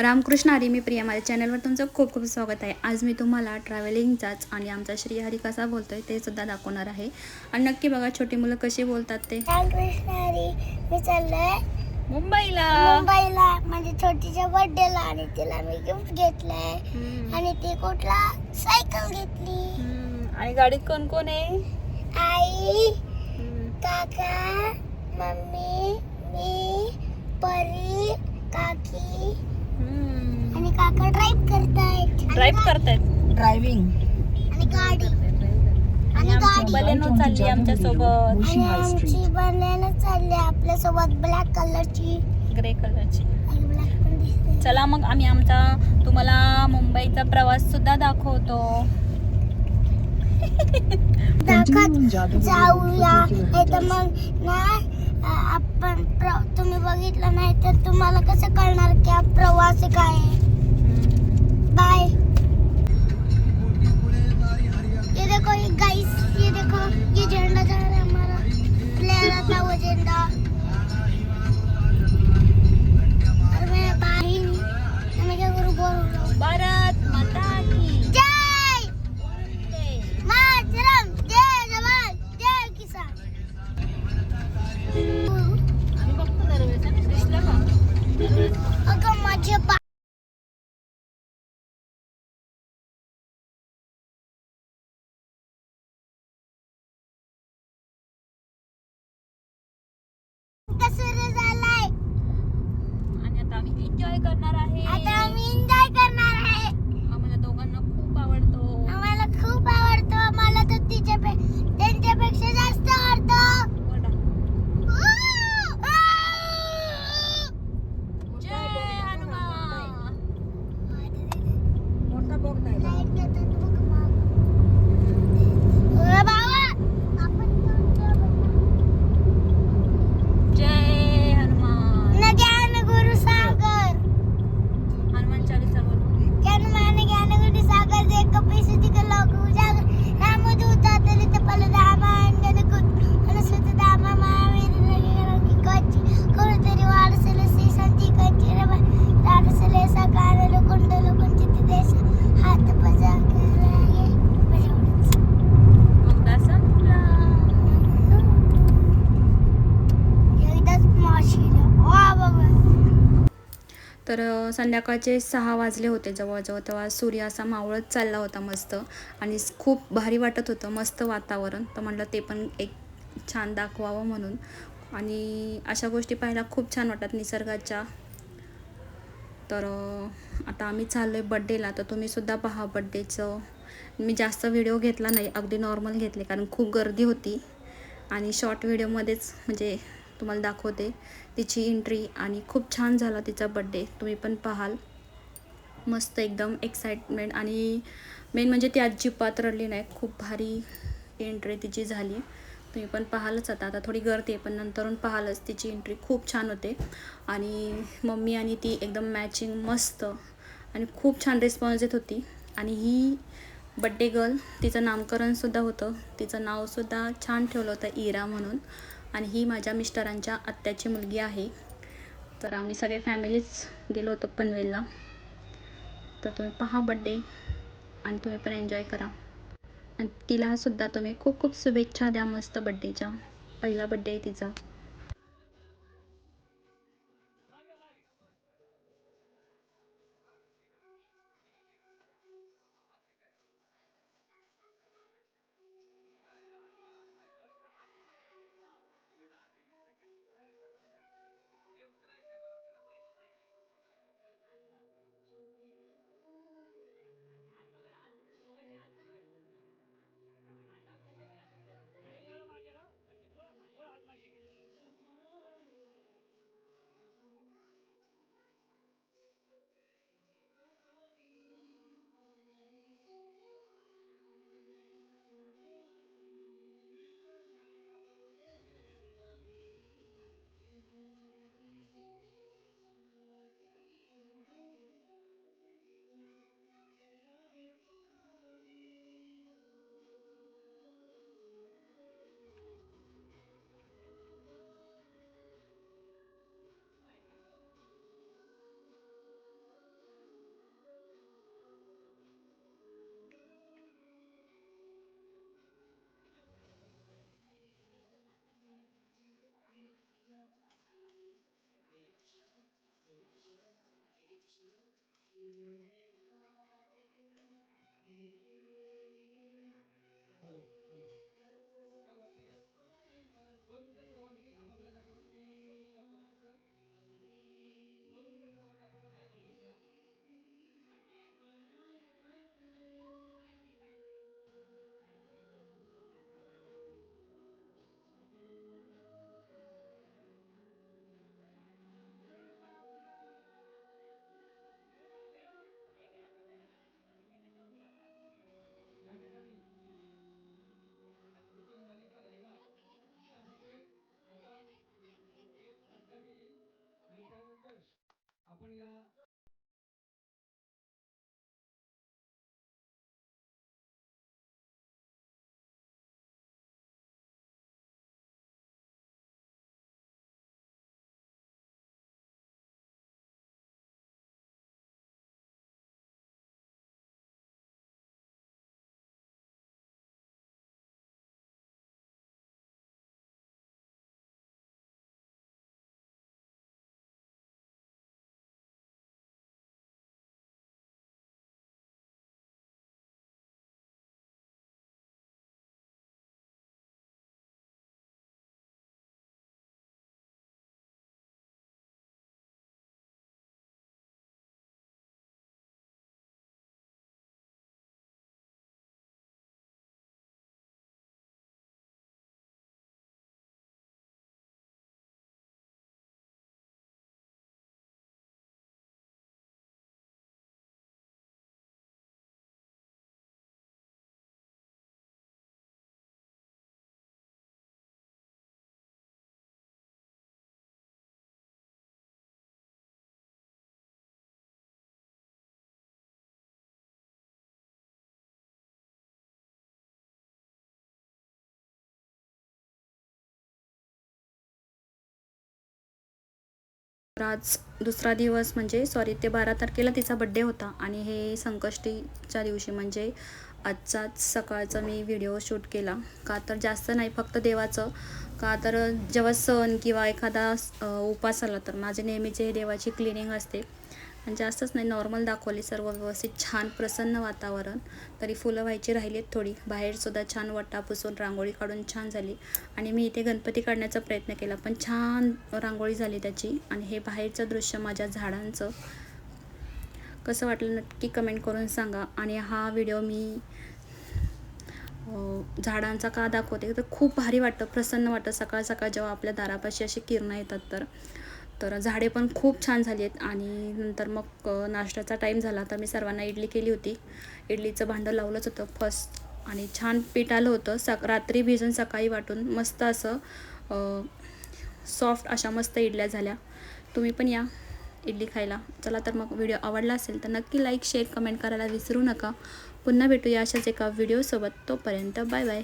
रामकृष्ण हरी मी प्रिया माझ्या चॅनलवर तुमचं खूप खूप स्वागत आहे. आज मी तुम्हाला ट्रॅव्हलिंगचाच आणि आमचा श्रीहरी कसा बोलतोय ते सुद्धा दाखवणार आहे. आणि नक्की बघा छोटी मुलं कशी बोलतात ते. रामकृष्णारी मी चाललोय मुंबईला. मुंबईला. म्हणजे छोटीच्या बर्थडेला आणि तिला मी गिफ्ट घेतलंय. आणि ती कुठला? सायकल घेतली. आणि गाडीत कोण कोण आहे? आई काका मम्मी मी परी काकी आणि काका ड्राईव्ह करतायत. ड्राईव्ह करतायत. ड्रायव्हिंग आणि गाडी. आणि गाडी. बलेनो चालली आमच्यासोबत. आणि आमची बनल्यानं चालली आपल्यासोबत ब्लॅक कलरची ग्रे कलरची आणि ब्लॅक पण दिसते चला मग आम्ही आमचा तुम्हाला मुंबईचा प्रवास सुद्धा दाखवतो. जाऊया. नाही तर मग ना आपण प्र- तुम्ही बघितलं नाही तर तुम्हाला कसं कळणार की प्रवास काय आहे? बाय. एन्जॉय करणार आहे. तर संध्याकाळचे सहा वाजले होते जवळजवळ तेव्हा सूर्य असा मावळत चालला होता मस्त आणि खूप भारी वाटत होतं मस्त वातावरण. तर म्हटलं ते पण एक छान दाखवावं म्हणून. आणि अशा गोष्टी पाहायला खूप छान वाटतात निसर्गाच्या. तर आता आम्ही चाललो आहे बड्डेला तर तुम्हीसुद्धा पहा बड्डेचं मी जास्त व्हिडिओ घेतला नाही अगदी नॉर्मल घेतले कारण खूप गर्दी होती. आणि शॉर्ट व्हिडिओमध्येच म्हणजे तुम्हाला दाखवते. तिची एंट्री आणि खूप छान झाला तिचा बड्डे तुम्ही पण पाहाल. मस्त एकदम एक्साइटमेंट आणि मेन म्हणजे ती अजिबात रडली नाही खूप भारी एंट्री तिची झाली. तुम्ही पण पाहालच आता. आता थोडी गर्दी आहे पण नंतरून पाहालच. तिची एंट्री खूप छान होते. आणि मम्मी आणि ती एकदम मॅचिंग मस्त आणि खूप छान रिस्पॉन्स येत होती. आणि ही बड्डे गर्ल तिचं नामकरणसुद्धा होतं. तिचं नावसुद्धा छान ठेवलं होतं इरा म्हणून. आणि ही माझ्या मिस्टरांच्या आत्याची मुलगी आहे. तर आम्ही सगळे फॅमिलीच गेलो होतो पनवेलला. तर तुम्ही पहा बड्डे आणि तुम्ही पण एन्जॉय करा. आणि तिलासुद्धा तुम्ही खूप खूप शुभेच्छा द्या मस्त बड्डेच्या पहिला बड्डे आहे तिचा. Hello. Yeah. तर आज दुसरा दिवस म्हणजे सॉरी ते बारा तारखेला तिचा बड्डे होता आणि हे संकष्टीच्या दिवशी म्हणजे आजचाच सकाळचा मी व्हिडिओ शूट केला. का तर जास्त नाही फक्त देवाचं. का तर जेव्हा सण किंवा एखादा उपास आला तर माझे नेहमीचे देवाची क्लिनिंग असते. म्हणजे जास्तच नाही नॉर्मल दाखवली सर्व व्यवस्थित छान प्रसन्न वातावरण. तरी फुलं व्हायची राहिलीत थोडी. बाहेरसुद्धा छान वट्टा पुसून रांगोळी काढून छान झाली. आणि मी इथे गणपती काढण्याचा प्रयत्न केला पण छान रांगोळी झाली त्याची. आणि हे बाहेरचं दृश्य माझ्या झाडांचं. कसं वाटलं नक्की कमेंट करून सांगा. आणि हा व्हिडिओ मी झाडांचा का दाखवते? तर खूप भारी वाटतं प्रसन्न वाटतं. सकाळ सकाळ जेव्हा आपल्या दारापाशी अशी किरणं येतात तर. तर झाडे पण खूप छान झाली आहेत. आणि नंतर मग नाश्त्याचा टाईम झाला तर मी सर्वांना इडली केली होती. इडलीचं भांडं लावलंच होतं फर्स्ट आणि छान पीठ आलं होतं. सक रात्री भिजून सकाळी वाटून मस्त असं सॉफ्ट अशा मस्त इडल्या झाल्या. तुम्ही पण या इडली खायला. चला तर मग व्हिडिओ आवडला असेल तर नक्की लाईक शेअर कमेंट करायला विसरू नका. पुन्हा भेटूया अशाच एका व्हिडिओसोबत तोपर्यंत बाय बाय